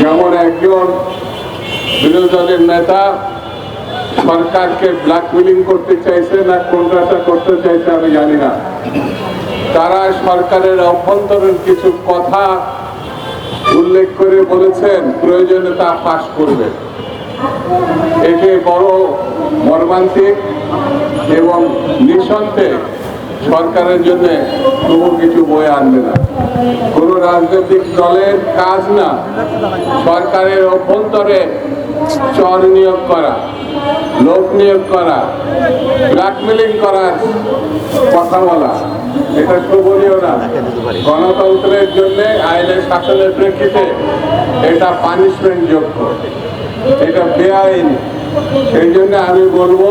যেমন একজন বিরোধী দলের নেতা সরকারকে ব্ল্যাকমেলিং করতে চাইছে না কোনটা করতে চাইছে আমি জানি না। তারা সরকারের অভ্যন্তরীণ কিছু কথা উল্লেখ করে বলেছেন, প্রয়োজনে তা পাশ করবে। এটি বড় মর্মান্তিক এবং নিঃসন্দেহে সরকারের জন্য তবু কিছু বয়ে আনবে না। কোন রাজনৈতিক দলের কাজ না, সরকারের অভ্যন্তরে চর নিয়োগ করা, লোক নিয়োগ করা, ব্ল্যাকমেলিং করার কথা বলা, এটা শোভনীয় না। গণতন্ত্রের জন্য, আইনের শাসনের প্রেক্ষিতে এটা পানিশমেন্ট যোগ্য। এটা বেআইন। সেই জন্য আমি বলব,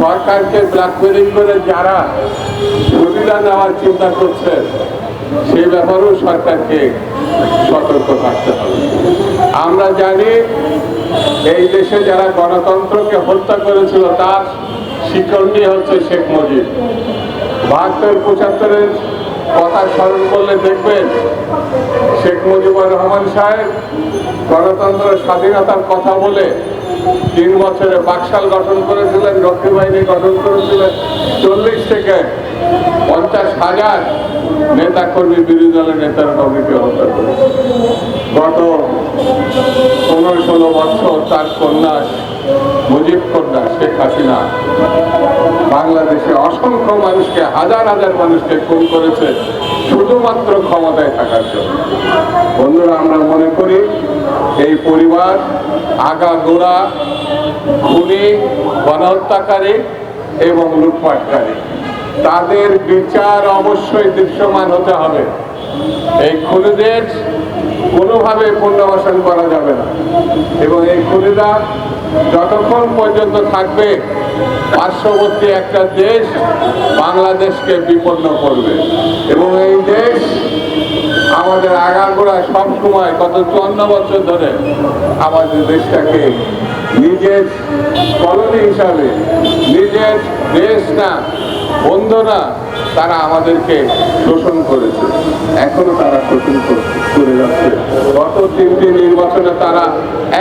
সরকারকে ব্ল্যাকমেলিং করে যারা সুবিধা নেওয়ার চিন্তা করছে, সেই ব্যাপারেও সরকারকে সতর্ক থাকতে হবে। আমরা জানি এই দেশে যারা গণতন্ত্রকে হত্যা করেছিল, তার শিকড়টি হচ্ছে শেখ মুজিব। বাহাত্তর, পঁচাত্তরের কথা স্মরণ করলে দেখবেন, শেখ মুজিবুর রহমান সাহেব গণতন্ত্র স্বাধীনতার কথা বলে তিন বছরে বাকশাল গঠন করেছিলেন, রক্ষী বাহিনী গঠন করেছিলেন। চল্লিশ থেকে পঞ্চাশ হাজার নেতা কর্মী বিরোধী দলের নেতার কর্মীকে হত্যা করেছে। গত পনেরো ষোলো বছর তার কন্যা মুজিব কন্যা শেখ হাসিনা বাংলাদেশে অসংখ্য মানুষকে, হাজার হাজার মানুষকে খুন করেছে। শুধুমাত্র ক্ষমতায় থাকার জন্য। বন্ধুরা, আমরা মনে করি এই পরিবার, আগা গোড়া, খুনি গণহত্যাকারী এবং লুটপাটকারী। তাদের বিচার অবশ্যই দৃশ্যমান হতে হবে। এই খুনিদের কোনোভাবে পুনর্বাসন করা যাবে না। এবং এই খুনিরা যতক্ষণ পর্যন্ত থাকবে পার্শ্ববর্তী একটা দেশ বাংলাদেশকে বিপন্ন করবে। এবং এই দেশ আমাদের আগাগোড়া সব সময় গত চুয়ান্ন বছর ধরে আমাদের দেশটাকে নিজের কলোনি হিসাবে, নিজের দেশ না, বন্ধু না, তারা আমাদেরকে শোষণ করেছে। এখনও তারা শোষণ করে যাচ্ছে। গত তিনটি নির্বাচনে তারা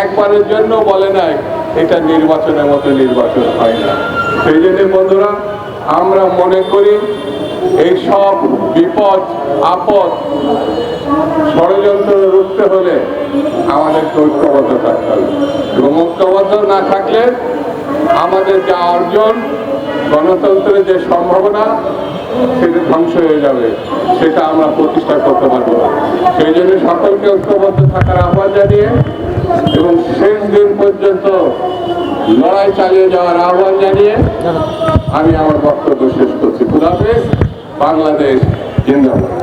একবারের জন্য বলে নাই এটা নির্বাচনের মতো নির্বাচন হয় না। সেই জন্য বন্ধুরা, আমরা মনে করি এই সব বিপদ, আপদ ষড়যন্ত্র রুখতে হলে আমাদেরকে ঐক্যবদ্ধ থাকতে হবে। এবং ঐক্যবদ্ধ না থাকলে আমাদের যা অর্জন গণতন্ত্রের যে সম্ভাবনা, সেটা ধ্বংস হয়ে যাবে। সেটা আমরা প্রতিষ্ঠা করতে পারব না। সেই জন্য সকলকে ঐক্যবদ্ধ থাকার আহ্বান জানিয়ে এবং দিন পর্যন্ত লড়াই চালিয়ে যাওয়ার আহ্বান জানিয়ে আমি আমার বক্তব্য শেষ করছি। খুদাফেজ বাংলাদেশ জিন্দাবাদ।